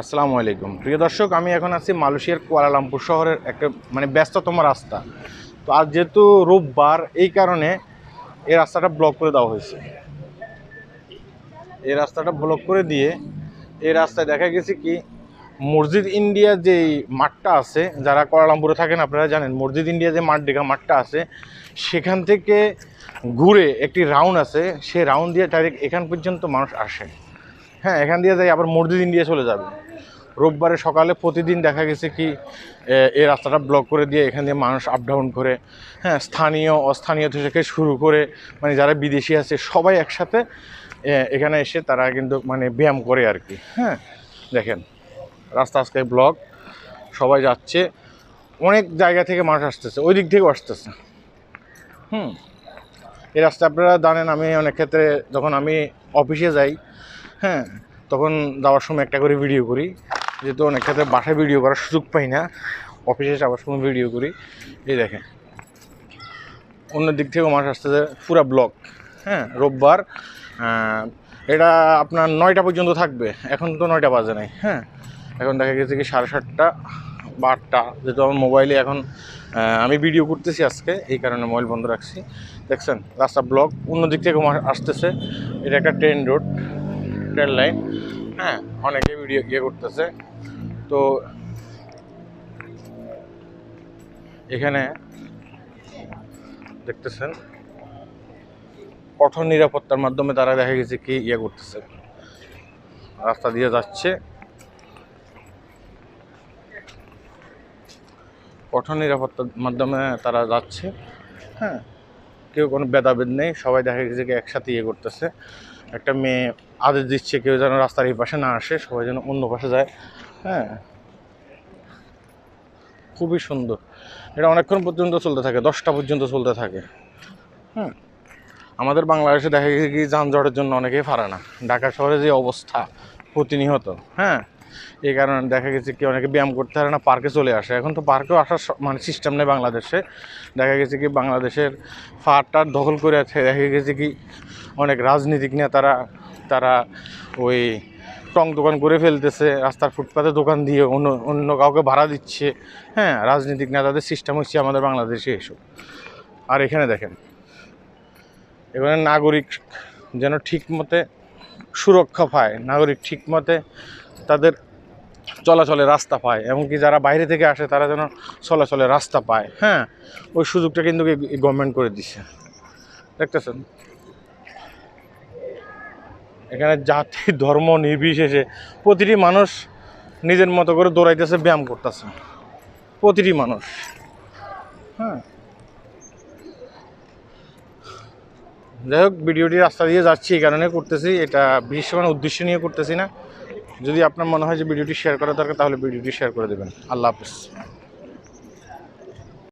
আসসালামু আলাইকুম। প্রিয় দর্শক, আমি এখন আছি মালয়েশিয়ার কুয়ালালামপুর শহরের একটা মানে ব্যস্ততম রাস্তা। তো আজ যেহেতু রোববার, এই কারণে এই রাস্তাটা ব্লক করে দেওয়া হয়েছে। এই রাস্তাটা ব্লক করে দিয়ে এই রাস্তায় দেখা গেছে কি, মসজিদ ইন্ডিয়া যে মাঠটা আছে, যারা কুয়ালালামপুরে থাকেন আপনারা জানেন, মসজিদ ইন্ডিয়া যে মাঠ দেখা মাঠটা আছে, সেখান থেকে ঘুরে একটি রাউন্ড আছে, সেই রাউন্ড দিয়ে ডাইরেক্ট এখান পর্যন্ত মানুষ আসে হ্যাঁ এখান দিয়ে যাই, আবার মসজিদ ইন্ডিয়া চলে যাবে। রোববারে সকালে প্রতিদিন দেখা গেছে কি এই রাস্তাটা ব্লক করে দিয়ে এখান দিয়ে মানুষ আপ ডাউন করে হ্যাঁ স্থানীয়, অস্থানীয় থেকে শুরু করে মানে যারা বিদেশি আছে, সবাই একসাথে এখানে এসে তারা কিন্তু মানে ব্যায়াম করে আর কি হ্যাঁ। দেখেন, রাস্তা আজকে ব্লক সবাই যাচ্ছে, অনেক জায়গা থেকে মানুষ আসতেছে, ওই দিক থেকেও আসতেছে। হুম, এই রাস্তা আপনারা জানেন, আমি অনেক ক্ষেত্রে যখন আমি অফিসে যাই হ্যাঁ তখন যাওয়ার সময় একটা করে ভিডিও করি। যেহেতু অনেক ক্ষেত্রে বাসায় ভিডিও করার সুযোগ পাই না অফিসে যাওয়ার সময় ভিডিও করি। এই দেখেন। অন্য দিক থেকেও মানুষ আসতেছে পুরা ব্লক হ্যাঁ রোববার এটা আপনার নয়টা পর্যন্ত থাকবে। এখন তো নয়টা বাজে নাই। হ্যাঁ এখন দেখা গেছে কি সাড়ে সাতটা বা আটটা। যেহেতু আমার মোবাইলে এখন আমি ভিডিও করতেছি আজকে, এই কারণে মোবাইল বন্ধ রাখছি। দেখছেন, রাস্তা ব্লক অন্য দিক থেকে আসতেছে। এটা একটা ট্রেন রোড ট্রেন লাইন। হ্যাঁ অনেকে ভিডিও ইয়ে করতেছে। তো এখানে দেখতেছেন, কঠোর নিরাপত্তার মাধ্যমে তারা দেখা গেছে কি ইয়ে করতেছে। রাস্তা দিয়ে যাচ্ছে। কঠোর নিরাপত্তার মাধ্যমে তারা যাচ্ছে। হ্যাঁ কেউ কোনো ভেদাভেদ নেই। সবাই দেখা গেছে কি একসাথে ইয়ে করতেছে। একটা মেয়ে আদেশ দিচ্ছে কেউ যেন রাস্তার এই পাশে না আসে, সবাই যেন অন্য পাশে যায়। হ্যাঁ। খুবই সুন্দর। এটা অনেকক্ষণ পর্যন্ত চলতে থাকে, দশটা পর্যন্ত চলতে থাকে। হ্যাঁ। আমাদের বাংলাদেশে দেখা গেছে কি, যানজটের জন্য অনেকেই পারে না। ঢাকা শহরে যে অবস্থা, প্রতিনিয়ত। হ্যাঁ। এই কারণে দেখা গেছে কি, অনেকে ব্যায়াম করতে পারে না, পার্কে চলে আসে। এখন তো পার্কেও আসার মানে সিস্টেম নেই বাংলাদেশে। দেখা গেছে কি, বাংলাদেশের ফাটটার দখল করে আছে। দেখা গেছে কি অনেক রাজনীতিক নেতারা, তারা ওই টং দোকান করে ফেলতেছে, রাস্তার ফুটপাতে দোকান দিয়ে অন্য অন্য কাউকে ভাড়া দিচ্ছে। হ্যাঁ রাজনীতিক নেতাদের সিস্টেম হচ্ছে আমাদের বাংলাদেশে এসব। আর এখানে দেখেন, এখানে নাগরিক যেন ঠিক মতে সুরক্ষা পায়, নাগরিক ঠিক মতে তাদের চলাচলে রাস্তা পায়, এমনকি যারা বাইরে থেকে আসে তারা যেন চলাচলের রাস্তা পায়। হ্যাঁ ওই সুযোগটা কিন্তু গভর্নমেন্ট করে দিচ্ছে দেখতেছেন? এখানে জাতি, ধর্ম নির্বিশেষে প্রতিটি মানুষ নিজের মতো করে দৌড়াইতেছে, ব্যায়াম করতেছে। প্রতিটি মানুষ। হ্যাঁ। যাই হোক, ভিডিওটি রাস্তা দিয়ে যাচ্ছি, এই কারণে করতেছি। এটা বিশেষ কোনো উদ্দেশ্য নিয়ে করতেছি না। যদি আপনার মনে হয় যে ভিডিওটি শেয়ার করা দরকার, তাহলে ভিডিওটি শেয়ার করে দেবেন। আল্লাহ হাফিজ।